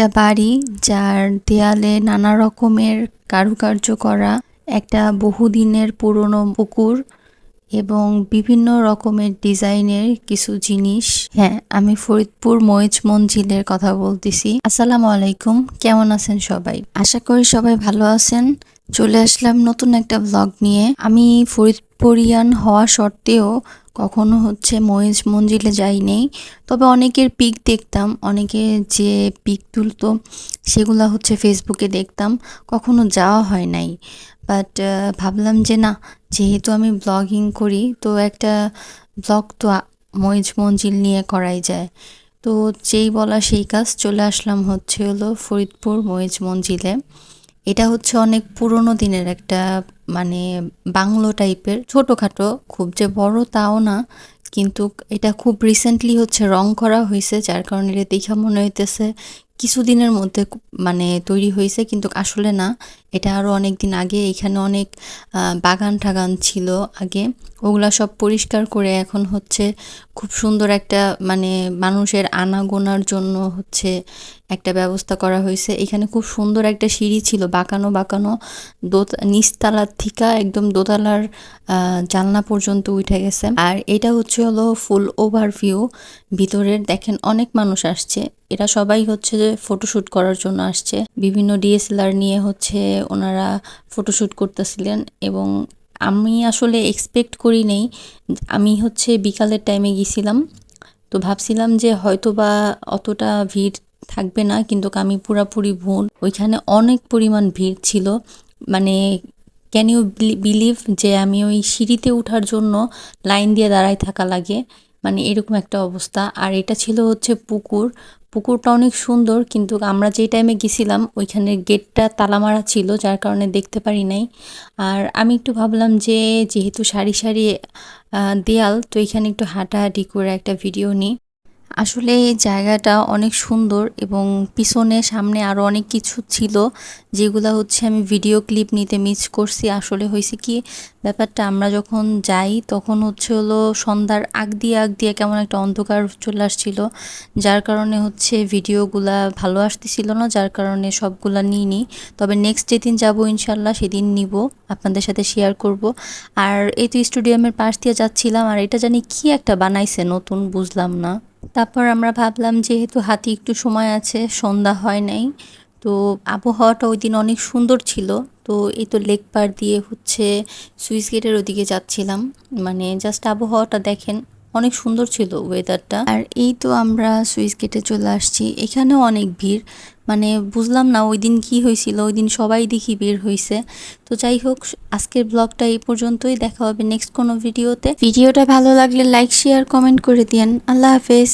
একটা বাড়ি যার দেয়ালে নানা রকমের কারুকার্য করা, একটা বহুদিনের পুরনো পুকুর এবং বিভিন্ন রকমের ডিজাইনের কিছু জিনিস। হ্যাঁ আমি ফরিদপুর ময়েজ মঞ্জিলের কথা বলতেছি। আসসালামু আলাইকুম, কেমন আছেন সবাই? আশা করি সবাই ভালো আছেন। চলে আসলাম নতুন একটা ব্লগ নিয়ে। আমি ফরিদপুরিয়ান হওয়া সত্ত্বেও কখনো হচ্ছে মহেজ মঞ্জিলে যাই নেই তবে অনেকের পিক দেখতাম, অনেকে যে পিক তুলতো, সেগুলো হচ্ছে ফেসবুকে দেখতাম। কখনো যাওয়া হয় নাই। বাট ভাবলাম যে না, যেহেতু আমি ব্লগিং করি, তো একটা ব্লগ তো ময়েজ মঞ্জিল নিয়ে করাই যায়। তো যেই বলা সেই কাজ চলে আসলাম হচ্ছে হলো ফরিদপুর ময়েজ মঞ্জিলে এটা হচ্ছে অনেক পুরনো দিনের একটা মানে বাংলো টাইপের। ছোটোখাটো, খুব যে বড় তাও না, কিন্তু এটা খুব রিসেন্টলি হচ্ছে রং করা হয়েছে, যার কারণে এটা দেখা মনে হইতেছে কিছুদিনের মধ্যে মানে তৈরি হয়েছে, কিন্তু আসলে না, এটা আরও অনেক দিন আগে, এখানে অনেক বাগান টাগান ছিল আগে। ওগুলা সব পরিষ্কার করে এখন হচ্ছে খুব সুন্দর একটা মানে মানুষের আনাগোনার জন্য হচ্ছে একটা ব্যবস্থা করা হয়েছে। এখানে খুব সুন্দর একটা সিঁড়ি ছিল, বাঁকানো বাঁকানো। দো নিচতলার থিকা, একদম দোতলার জানলা পর্যন্ত উঠে গেছে। আর এটা হচ্ছে হলো ফুল ওভারভিউ। ভিতরের দেখেন অনেক মানুষ আসছে। এরা সবাই হচ্ছে যে ফটোশ্যুট করার জন্য আসছে। বিভিন্ন ডিএসএলআর নিয়ে হচ্ছে ওনারা ফটোশ্যুট করতেছিলেন এবং আমি আসলে এক্সপেক্ট করি নেই। আমি হচ্ছে বিকালের টাইমে গিয়েছিলাম। তো ভাবছিলাম যে হয়তো বা অতটা ভিড় থাকবে না, কিন্তু আমি পুরাপুরি ভুল ওইখানে অনেক পরিমাণ ভিড় ছিল। মানে ক্যান ইউ বিলিভ যে আমি ওই সিঁড়িতে ওঠার জন্য লাইন দিয়ে দাঁড়ায় থাকা লাগে? মানে এরকম একটা অবস্থা। আর এটা ছিল হচ্ছে পুকুর। পুকুরটা অনেক সুন্দর, কিন্তু আমরা যেই টাইমে গেছিলাম ওইখানে গেটটা তালা মারা ছিল, যার কারণে দেখতে পারি নাই। আর আমি একটু ভাবলাম যে, যেহেতু সারি সারি দেয়াল, তো এখানে একটু হাঁটাহাঁটি করে একটা ভিডিও নিই। আসলে এই জায়গাটা অনেক সুন্দর এবং পিছনে সামনে আরও অনেক কিছু ছিল, যেগুলো হচ্ছে আমি ভিডিও ক্লিপ নিতে মিস করছি। আসলে হয়েছে কি, ব্যাপারটা আমরা যখন যাই, তখন হচ্ছে হলো সন্ধ্যার আগ দিয়ে আগ দিয়ে কেমন একটা অন্ধকার চলে আসছিল। যার কারণে হচ্ছে ভিডিওগুলা ভালো আসতেছিল না, যার কারণে সবগুলা নিইনি। তবে নেক্সট যেদিন যাব ইনশাল্লাহ সেদিন নিব, আপনাদের সাথে শেয়ার করব। আর এই তো স্টুডিয়ামের পাশ দিয়ে যাচ্ছিলাম, আর এটা জানি কি একটা বানাইছে নতুন, বুঝলাম না। তারপর আমরা ভাবলাম যেহেতু হাতি একটু সময় আছে, সন্ধ্যা হয় নাই, তো আবহাওয়াটা ওই দিন অনেক সুন্দর ছিল। তো এই তো লেক পার দিয়ে হচ্ছে সুইচ গেটের ওদিকে যাচ্ছিলাম। মানে জাস্ট আবহাওয়াটা দেখেন অনেক সুন্দর ছিল ওয়েদারটা আর এই তো আমরা সুইচ গেটে চলে আসছি। এখানেও অনেক ভিড়। মানে বুঝলাম না ওই দিন কী হয়েছিল, ওই দিন সবাই দেখি বের হয়েছে তো যাই হোক, আজকের ব্লগটা এই পর্যন্তই। দেখা হবে নেক্সট কোনো ভিডিওতে ভিডিওটা ভালো লাগলে লাইক শেয়ার কমেন্ট করে দিয়েন। আল্লাহ হাফেজ।